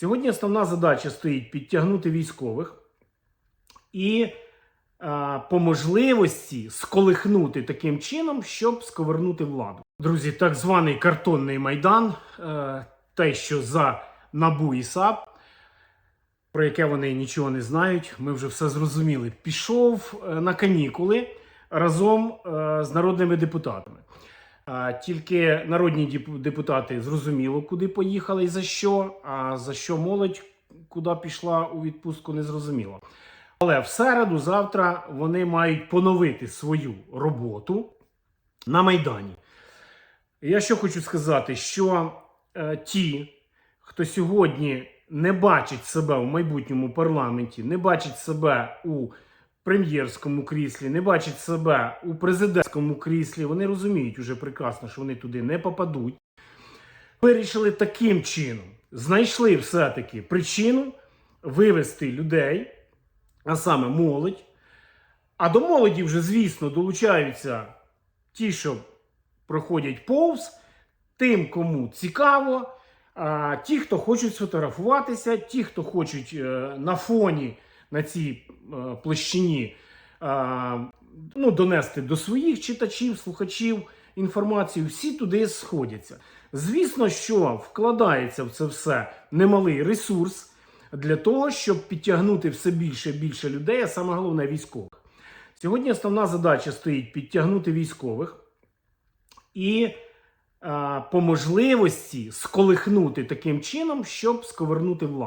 Сьогодні основна задача стоїть підтягнути військових і е, по можливості сколихнути таким чином, щоб сковернути владу. Друзі, так званий картонний майдан, е, те, що за НАБУ і САП, про яке вони нічого не знають, ми вже все зрозуміли. Пішов е, на канікули разом е, з народними депутатами. Тільки народні депутати зрозуміло, куди поїхали і за що. А за що молодь куди пішла у відпустку, не зрозуміло. Але в середу, завтра вони мають поновити свою роботу на Майдані. Я що хочу сказати, що е, ті, хто сьогодні не бачить себе в майбутньому парламенті, не бачить себе у прем'єрському кріслі, не бачить себе у президентському кріслі, вони розуміють уже прекрасно, що вони туди не попадуть. Вирішили таким чином, знайшли все-таки причину вивести людей, а саме молодь. А до молоді вже, звісно, долучаються ті, що проходять повз, тим, кому цікаво, ті, хто хочуть сфотографуватися, ті, хто хочуть е, на фоні на цій е, площині е, ну, донести до своїх читачів, слухачів інформацію, всі туди сходяться. Звісно, що вкладається в це все немалий ресурс для того, щоб підтягнути все більше і більше людей, а саме головне військових. Сьогодні основна задача стоїть підтягнути військових і е, по можливості сколихнути таким чином, щоб сковернути владу.